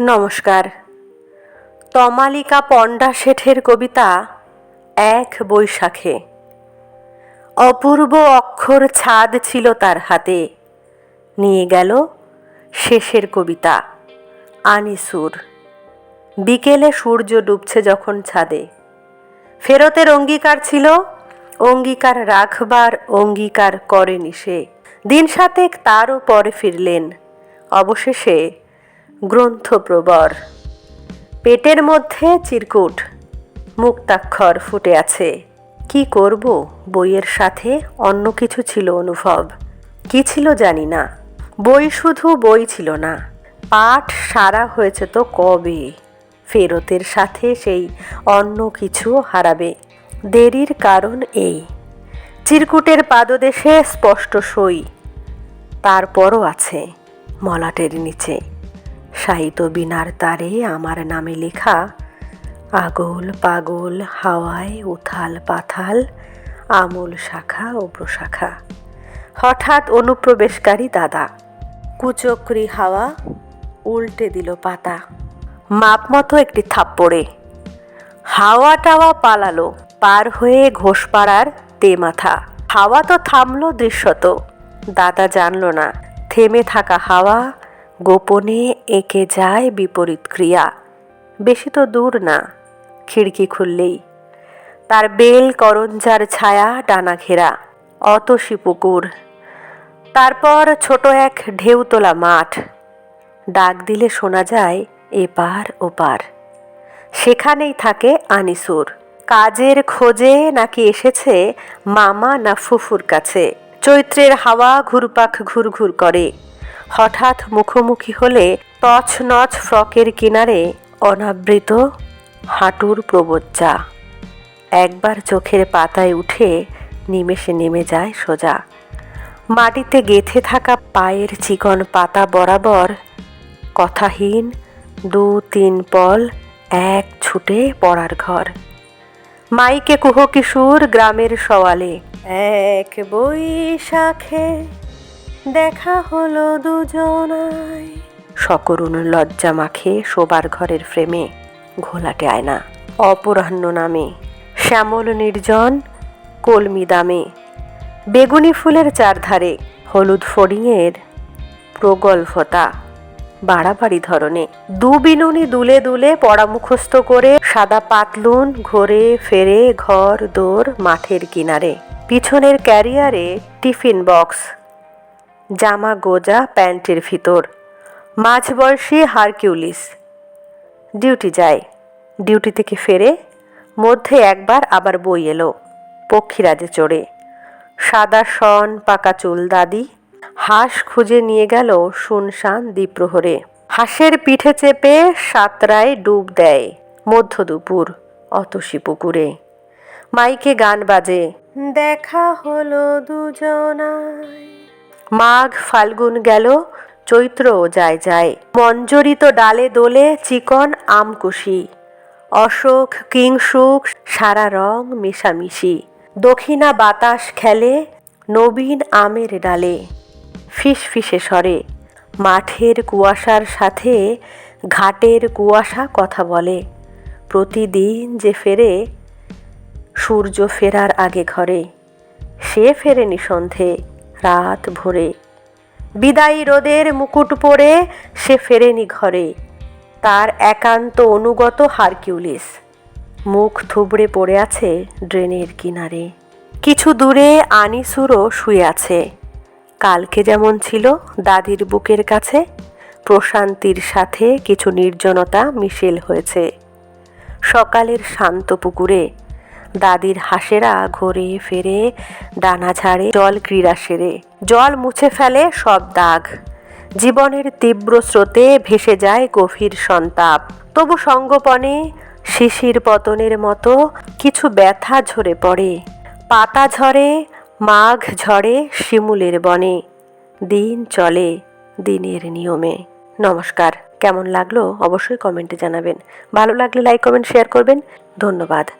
নমস্কার। তমালিকা পণ্ডা শেঠের কবিতা এক বৈশাখে। অপূর্ব অক্ষর ছাদ ছিল তার হাতে। নিয়ে গেল শেষের কবিতা, আনিসুর। বিকেলে সূর্য ডুবছে যখন ছাদে। ফেরতের অঙ্গীকার ছিল, অঙ্গীকার রাখবার অঙ্গীকার করেনি সে। দিন সাতেক তারও পরে ফিরলেন। অবশেষে গ্রন্থপ্রবর। পেটের মধ্যে চিরকুট, মুক্তাক্ষর ফুটে আছে। কি করব? বইয়ের সাথে অন্য কিছু ছিল অনুভব। কি ছিল জানি না। বই শুধু বই ছিল না। পাঠ সারা হয়েছে তো কবে? ফেরতের সাথে সেই অন্য কিছু হারাবে। দেরির কারণ এই। চিরকুটের পাদদেশে স্পষ্ট সই। তারপরও আছে মলাটের নিচে। সাহিত্য বিনার তারে আমার নামে লেখা, আগল পাগল হাওয়ায় উথাল পাথাল, আমূল শাখা ও প্রশাখা। হঠাৎ অনুপ্রবেশকারী দাদা। কুচক্রি হাওয়া উল্টে দিল পাতা। মাপ মতো একটি থাপ্পড়ে। হাওয়া টাওয়া পালালো, পার হয়ে ঘোষপাড়ার তে মাথা হাওয়া তো থামলো দৃশ্যত। দাদা জানল না, থেমে থাকা হাওয়া গোপনে এঁকে যায় বিপরীত ক্রিয়া। বেশি তো দূর না, খিড়কি খুললেই। তার বেল করঞ্জার ছায়া ডানা ঘেরা, অতসী পুকুর। তারপর ছোট এক ঢেউ তোলা মাঠ। ডাক দিলে শোনা যায় এপার ওপার। সেখানেই থাকে আনিসুর। কাজের খোঁজে নাকি এসেছে মামা না ফুফুর কাছে। চৈত্রের হাওয়া ঘুরপাক ঘুরঘুর করে। হঠাৎ মুখোমুখি হলে তছনছ ফ্রকের কিনারে অনাবৃত হাঁটুর প্রবজ্জা। একবার চোখের পাতায় উঠে নিমেষে নেমে যায় সোজা। মাটিতে গেথে থাকা পায়ের চিকন পাতা বরাবর কথাহীন দু তিন পল এক ছুটে পড়ার ঘর। মাইকে কুহ কিশোর গ্রামের সওয়ালে, এক বৈশাখে দেখা হলো দুজনায় সকরুণ লজ্জা মাখে শোবার ঘরের ফ্রেমে ঘোলাটে আয়না, অপরাহ্ন নামে, শ্যামল নির্জন, কলমি দামে। বেগুনি ফুলের চারধারে হলুদ ফড়িংয়ের প্রগল্ভতা, বাড়াবাড়ি ধরনে। দু বিনুনি দুলে দুলে পড়া মুখস্থ করে সাদা পাতলুন ঘোরে ফেরে ঘর দোর মাঠের কিনারে। পিছনের ক্যারিয়ারে টিফিন বক্স জামা গোজা প্যান্টের ভিতর। মাঝবয়সী হারকিউলিস। ডিউটি যায়। ডিউটি থেকে ফেরে মধ্যে একবার আবার বই এলো। পক্ষীরাজে চড়ে। সাদা শন, পাকা চুল, দাদি। হাঁস খুঁজে নিয়ে গেল শুনশান দ্বীপ্রহরে। হাঁসের পিঠে চেপে সাতরায় ডুব দেয় মধ্য দুপুর অতসী পুকুরে। মাইকে গান বাজে। দেখা হলো দুজনায়। মাঘ ফাল্গুন গেল, চৈত্র যায় যায়। মঞ্জরিত ডালে দোলে চিকন আমকুশি। অশোক কিংসুক সারা রং মিশামিশি। দক্ষিণা বাতাস খেলে, নবীন আমের ডালে। ফিস ফিসে সরে মাঠের কুয়াশার সাথে ঘাটের কুয়াশা কথা বলে। প্রতিদিন যে ফেরে, সূর্য ফেরার আগে ঘরে। সে ফেরেনি সন্ধে। রাত ভোরে। বিদায়ী রোদের মুকুট পরে সে ফেরেনি ঘরে। তার একান্ত অনুগত হারকিউলিস। মুখ থুবড়ে পড়ে আছে ড্রেনের কিনারে। কিছু দূরে আনিসুরও শুয়ে আছে। কালকে যেমন ছিল দাদির বুকের কাছে, প্রশান্তির সাথে কিছু নির্জনতা মিশেল হয়েছে। সকালের শান্ত পুকুরে দাদির হাঁসেরা ঘোরে ফেরে, ডানা ঝাড়ে জল ক্রীড়া সেরে। জল মুছে ফেলে সব দাগ। জীবনের তীব্র স্রোতে ভেসে যায় গভীর সন্তাপ। তবু সঙ্গপনে শিশির পতনের মতো কিছু ব্যথা ঝরে পড়ে। পাতা ঝরে, মাঘ ঝরে শিমুলের বনে। দিন চলে দিনের নিয়মে। নমস্কার। কেমন লাগল? অবশ্যই কমেন্টে জানাবেন। ভালো লাগলে লাইক, কমেন্ট, শেয়ার করবেন। ধন্যবাদ।